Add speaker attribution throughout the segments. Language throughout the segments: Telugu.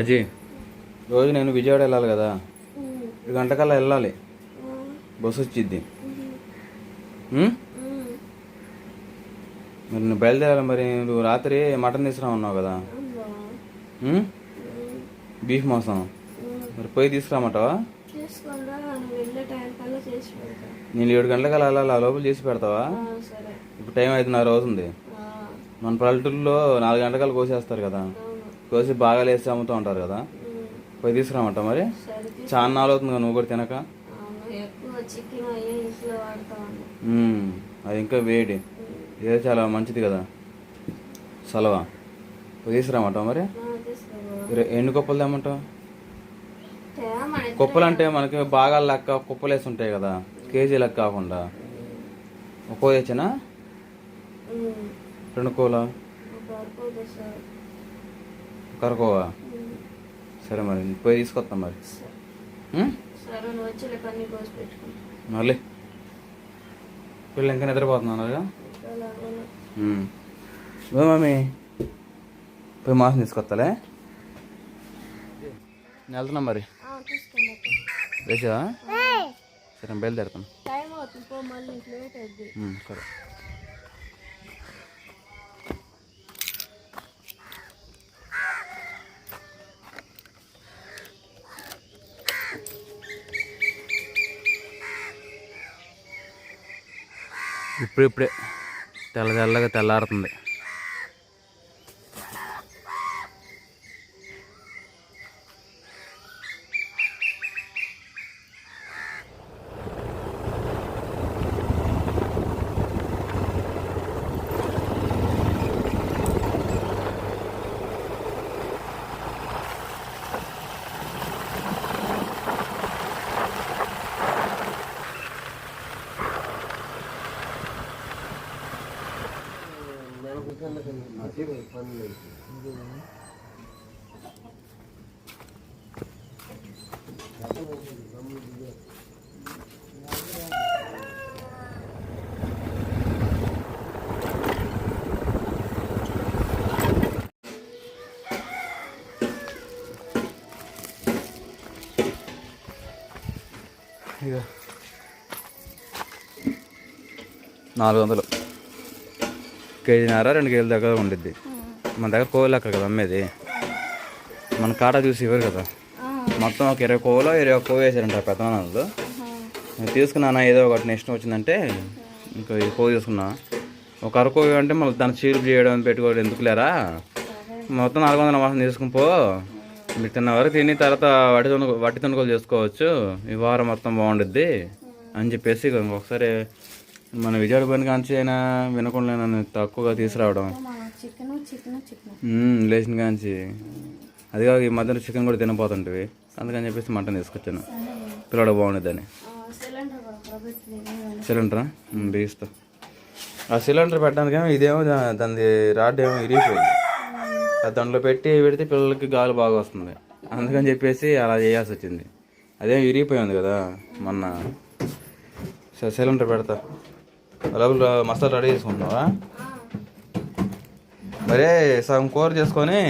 Speaker 1: రాజీ రోజు నేను విజయవాడ వెళ్ళాలి కదా. ఈ గంటకల్లా వెళ్ళాలి. బస్సు వచ్చిద్ది? మరి నువ్వు బయలుదేరాలి మరి. నువ్వు రాత్రి మటన్ తీసుకురా ఉన్నావు కదా? బీఫ్ మాంసం. మరి పోయి తీసుకురామంటావా? నేను ఏడు గంటలకు వెళ్ళాలి. ఆ లోపల చేసి పెడతావా? ఇప్పుడు టైం ఐదున్నర అవుతుంది
Speaker 2: ఆ,
Speaker 1: మన పల్లెటూరులో నాలుగు గంటకల్లా కోసేస్తారు కదా. కోసి బాగా లేసి అమ్ముతూ ఉంటారు కదా? పోయి తీసుకురామంటావు మరి? చాలా నాలుగు అవుతుంది కదా నువ్వు కూడా తినక. అది ఇంకా వేడి. ఇదే చాలా మంచిది కదా? సలవా. పోయి తీసుకురామంటావు మరి? ఎన్ని కుప్పలు తెమ్మంటావు?
Speaker 2: తేమ
Speaker 1: కుప్పలు అంటే మనకి బాగా లెక్క కుప్పలు వేసి ఉంటాయి కదా? కేజీ లెక్క కాకుండా. ఒక్కో తెచ్చినా? రెండు కోల? కరకోవా సరే మరి పోయి తీసుకొస్తాం మరి.
Speaker 2: సరే. సరే
Speaker 1: మళ్ళీ? పిల్లలు ఇంకా. ఓ మమ్మీ పోయి మాసం తీసుకొస్తాలే నేను వెళ్తున్నా మరి.
Speaker 2: తీసుకోండి
Speaker 1: వేసా సరే బయలుదేరుతాను
Speaker 2: టైం
Speaker 1: ఇప్పుడిప్పుడే తెల్ల తెల్లగా తెల్లారుతుంది. నాలుగు వందలు. కేజీన్నర రెండు కేజీల దగ్గర ఉండిద్ది. మన దగ్గర కోళ్ళు అక్కడ కదా అమ్మేది. మన కాటా చూసి ఇవ్వరు కదా. మొత్తం ఒక ఇరవై కోలో ఇరవై ఒక కోవ వేసారంట పెద్దనాన్నలు నేను తీసుకున్నానా ఏదో ఒకటి నెక్స్ట్ వచ్చిందంటే ఇంకా ఈ కోవ తీసుకున్నా. ఒక అరకోవి అంటే మళ్ళీ దాన్ని చీరుపు చేయడం పెట్టుకోవడం ఎందుకు లేరా మొత్తం నాలుగు వందల మాసం తీసుకుని పో. తిన్న వరకు తిని తర్వాత వట్టి తొనుకో వట్టి తొనుకోలు చేసుకోవచ్చు. ఈ వారం మొత్తం బాగుండుద్ది అని చెప్పేసి ఇక ఒకసారి మన విజయవాడ పని కాంచి అయినా వినకుండా నన్ను తక్కువగా తీసుకురావడం. లేచిన కాంచి. అది కాక ఈ మధ్యన చికెన్ కూడా తినపోతుంటివి అందుకని చెప్పేసి మటన్ తీసుకొచ్చాను. పిల్లడు బాగుండిద్దని.
Speaker 2: సిలిండర్
Speaker 1: బిగిస్తా ఆ సిలిండర్ పెట్టడానికేమో ఇదేమో దాని రాడ్ ఏమో ఇరిగిపోయింది. దాంట్లో పెట్టి పెడితే పిల్లలకి గాలి బాగా వస్తుంది. అందుకని చెప్పేసి అలా చేయాల్సి వచ్చింది. అదేం విరిగిపోయింది కదా మొన్న సిలిండర్ పెడతా. లోపల మసాలా రెడీ చేసుకుంటున్నావా? మరే సగం కూర చేసుకొని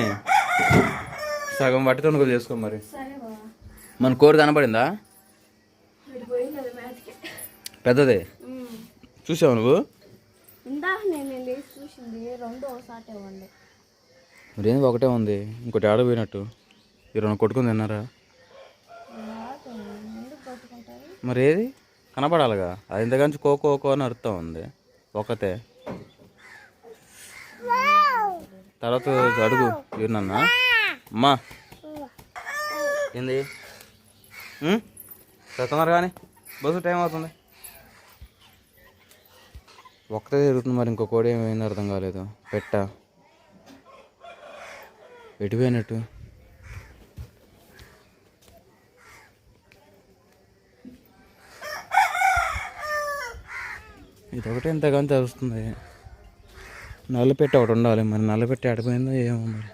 Speaker 1: సగం వట్టి తొనుకలు చేసుకో మరి. మన కూర కనపడిందా? పెద్దదే? చూసావు నువ్వు
Speaker 2: ఇందాక నేను లేచి చూసింది రెండు ఒకసారి ఇవ్వండి
Speaker 1: మరేంది ఒకటే ఉంది. ఇంకోటి ఆడ పోయినట్టు. ఈ రెండు కొట్టుకుని తిన్నారా? మరి ఏది కనపడాలిగా. అది ఇంతకంచి కోకో కోకో అని అర్థం ఉంది. ఒకతే. తర్వాత అడుగు. వీరినన్నా అమ్మా. ఏంది? చెప్తున్నారు కానీ బస్సు టైం అవుతుంది. ఒకటే తిరుగుతుంది మరి. ఇంకో కోడి ఏమైంది అర్థం కాలేదు. పెట్టా. ఎటుపోయినట్టు ఇది ఒకటి ఎంతగానో తెలుస్తుంది. నల్లపెట్టి ఒకటి ఉండాలి మరి. నల్లపెట్టి ఆడిపోయిందో ఏమో మరి.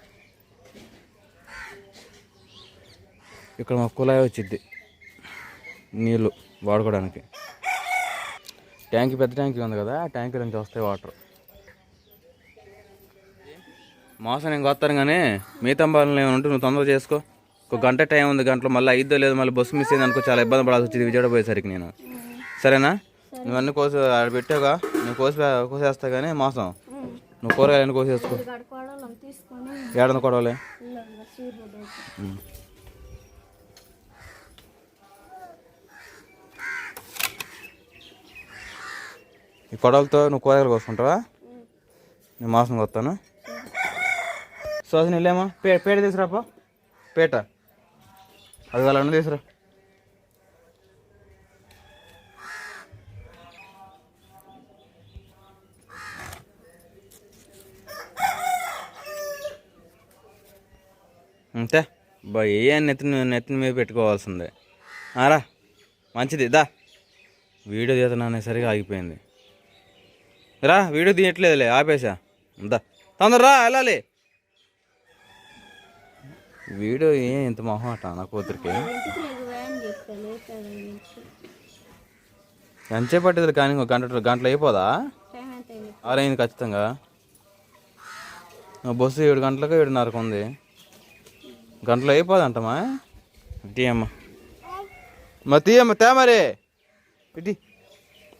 Speaker 1: ఇక్కడ మా కుళాయి వచ్చింది నీళ్ళు వాడుకోవడానికి. ట్యాంక్ పెద్ద ట్యాంక్ ఉంది కదా ఆ ట్యాంక్ నుంచి వస్తాయి వాటర్. మోసం నేను కొత్తాను కానీ మిగతా ఏమైనా ఉంటే నువ్వు తొందరగా చేసుకో. ఒక గంట టైం ఉంది గంటలో మళ్ళీ అయిద్దో లేదు మళ్ళీ బస్సు మిస్ అయింది అనుకో చాలా ఇబ్బంది పడాల్సి వచ్చింది విజయవాడ పోయేసరికి నేను. సరేనా? నువ్వన్నీ కోసి ఆడ పెట్టావుగా నువ్వు కోసి కోసేస్తా కానీ మోసం. నువ్వు కూరగాయలు కోసేసుకో.
Speaker 2: కడుకోవడం
Speaker 1: ఏడన కొడవలే. ఈ కొడవలతో నువ్వు కూరగాయలు కోసుకుంటావా? నేను మాసం కొత్తాను సోజన వెళ్ళామా? పే పేట తీసుకురాపో పేట. అది వాళ్ళ తీసుకురా. అంతే. బా ఏ నెత్తిన నెత్తిన మీద పెట్టుకోవాల్సిందే. ఆరా మంచిది దా. వీడియో తీతనా సరిగా ఆగిపోయింది. రా వీడియో తీయట్లేదులే ఆపేసా. దా. తొందరరా వెళ్ళాలి. వీడియో ఏం ఇంత మొహమాట నా కూతురికి?
Speaker 2: ఇంటికి లేదు
Speaker 1: పట్టింది కానీ ఇంకో గంట గంటలు అయిపోదా? ఆరైంది ఖచ్చితంగా. బస్సు ఏడు గంటలకు ఏడున్నరకు ఉంది. గంటలు అయిపోదంటమ్మా. తీయమ్మా మా తీయమ్మ తే మరి. ఇటీ.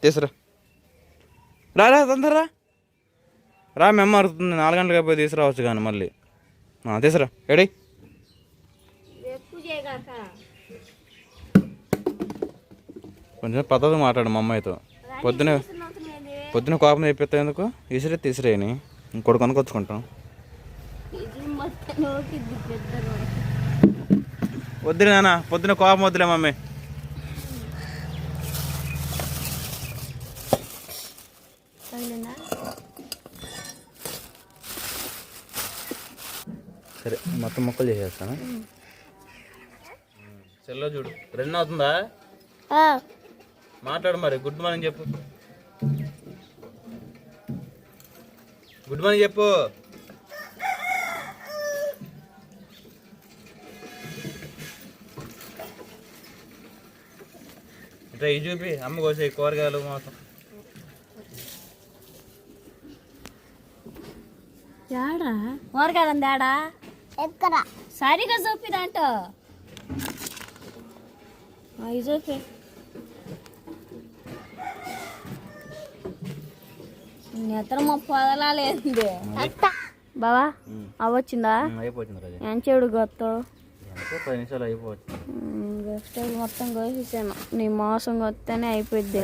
Speaker 1: తీసురా. రారా తొందరరా రా. మెమ్మ అరుతుంది. నాలుగు గంటలకు అయిపోయి తీసుకురావచ్చు కానీ మళ్ళీ. తీసురా. ఎడీ కొంచెం పద్ధతి మాట్లాడు మా అమ్మాయితో. పొద్దునే పొద్దున కోపం తెప్పిస్తా ఎందుకు? విసిరే తీసిరేని ఇంకోటి
Speaker 2: పెద్దలు
Speaker 1: వద్దులే నాన్న పొద్దున కోపం వద్దులే మమ్మీ సరే మొత్తం మొక్కలు చేసేస్తాను? సెల్లో చూడు. రెండు అవుతుందా? మాట్లాడు మరి. గుడ్ మార్నింగ్ చెప్పు. గుడ్ మార్నింగ్ చెప్పు. ఇట్లా ఇది చూపి. అమ్మ కోసే కూరగాయలు
Speaker 2: యాడా? కూరగాయలు దాడా ఎక్కడ? సరిగా చూపి దాంట్లో అవి చూపి నిద్ర మా పొదలా లేదు బావా అవచ్చిందా?
Speaker 1: అయిపోతుంది రోజు.
Speaker 2: ఏం చెడు గొత్తావు
Speaker 1: ఎంతో పది నిమిషాలు అయిపోవచ్చు.
Speaker 2: వెజిటేబుల్ మొత్తం కోసేసాను. నీ మోసం కొత్తనే
Speaker 1: అయిపోయింది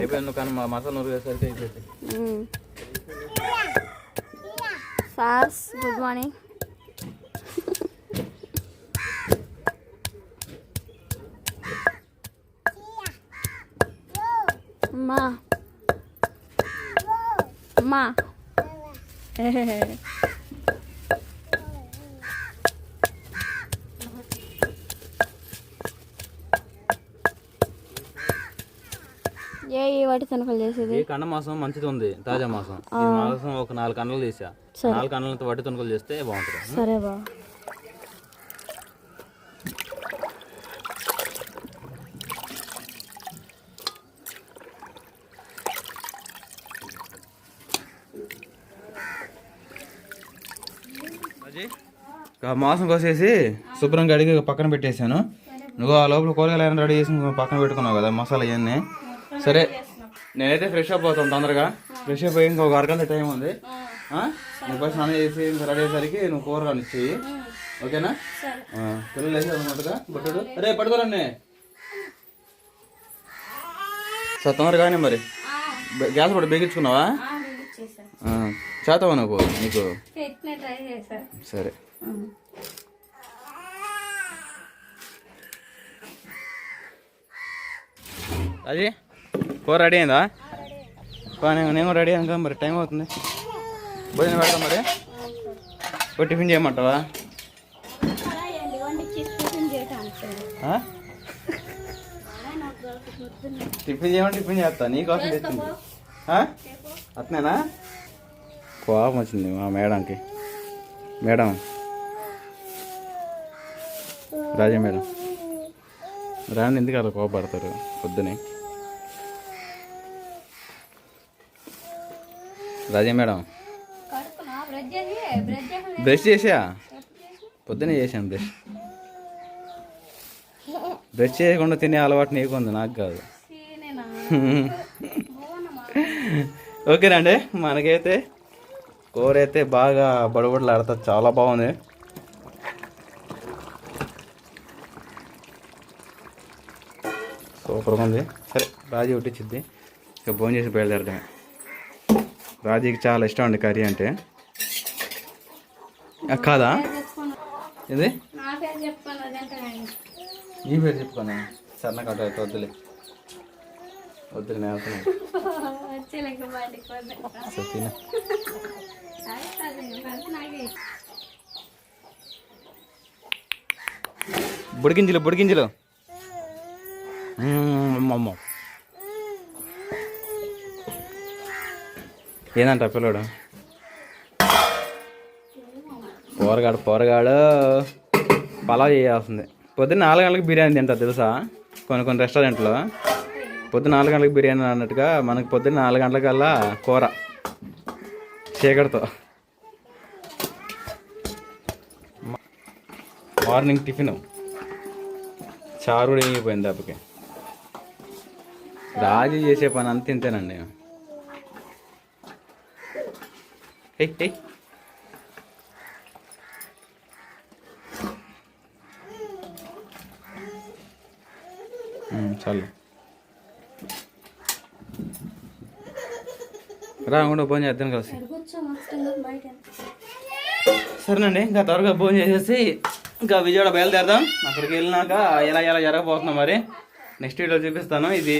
Speaker 2: సార్స్ గుడ్ మార్నింగ్. అమ్మా అమ్మా ఏ ఈ వాటి తనకలు చేసేది?
Speaker 1: ఈ కండ మాసం మంచిది ఉంది తాజా మాసం. ఈ మాసం ఒక నాలుగు కండలు తీసా నాలుగు కండలతో వడ్డీ తునకలు చేస్తే బాగుంటుంది.
Speaker 2: సరే బా.
Speaker 1: మాంసం కోసేసి శుభ్రంగా అడిగి పక్కన పెట్టేశాను. నువ్వు ఆ లోపల కూరగాయలు ఏమైనా రెడీ చేసి పక్కన పెట్టుకున్నావు కదా మసాలా ఇవన్నీ. సరే నేనైతే ఫ్రెష్ అప్ అవుతాను తొందరగా. ఫ్రెష్ అప్ అయ్యి ఇంకొక అరగంట టైం ఉంది? నువ్వు ఫస్ట్ స్నానం చేసి ఇంకా రెడీ అయ్యేసరికి నువ్వు కూరగాయలు ఇచ్చేయి. ఓకేనా? పిల్లలు వేసి అనమాటగా బుట్టడు అరే పడుకోరండి సరే తొందరగా కానీ మరి. గ్యాస్ కూడా బిగించుకున్నావా? చేతావా నువ్వు? నీకు సరే. అది కూర రెడీ అయిందా? నేను రెడీ అనుకో మరి టైం అవుతుంది. భోజనం పెడతాం మరి. ఓ టిఫిన్ చేయమంటావా? టిఫిన్ చేయమని టిఫిన్ చేస్తా నీకోసం తెచ్చింది. ఆ? అట్నేనా? కోపం వచ్చింది మా మేడంకి. మేడం రాజా మేడం రాని ఎందుకు అలా కోపడతారు పొద్దునే? రాజా మేడం బ్రష్ చేసా పొద్దునే చేశాను బ్రష్. బ్రష్ చేయకుండా తినే అలవాటు నీకు ఉంది నాకు కాదు. ఓకేనండి మనకైతే కూర అయితే బాగా బడబడలాడుతుంది చాలా బాగుంది. సూపర్గా ఉంది సరే రాజీ ఒకటిచ్చిద్ది ఇక భోజనం చేసి బయలుదేరడమే రాజీకి చాలా ఇష్టం అండి కర్రీ అంటే. కాదా? ఇది
Speaker 2: నా పేరు
Speaker 1: ఈ పేరు చెప్పుకోనా సరే నాకు అటు వద్దులే. వద్దులే నేను వెళ్తున్నాను.
Speaker 2: వచ్చేలేక
Speaker 1: బుడిగింజలు బుడిగింజలు. అమ్మమ్మ ఏందంట పిల్లడు? పోరగాడు పోరగాడు. పలావ్ చేయాల్సింది. పొద్దున్న నాలుగు గంటలకు బిర్యానీ తింటా తెలుసా? కొన్ని కొన్ని రెస్టారెంట్లో. పొద్దున్న నాలుగు గంటలకు బిర్యానీ అన్నట్టుగా మనకు పొద్దున్న నాలుగు గంటలకల్లా కూర. చీకటితో. Morning tiffin. చారు కూడా అయిపోయింది దెబ్బకి రాజు చేసే పని అంత ఇంతేనండి. హే హే చాలు. రాకుండా భోజనం చేద్దాం కలిసి. సరేనండి ఇంకా త్వరగా భోజనం చేసేసి ఇంకా విజయవాడ బయలుదేరదాం. అక్కడికి వెళ్ళినాక ఎలా ఎలా జరగబోతున్నాం మరి. నెక్స్ట్ వీడియో చూపిస్తాను. ఇది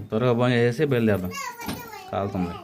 Speaker 1: త్వరగా భోజనం చేసి బయలుదేరదాం. కాలుతుంది.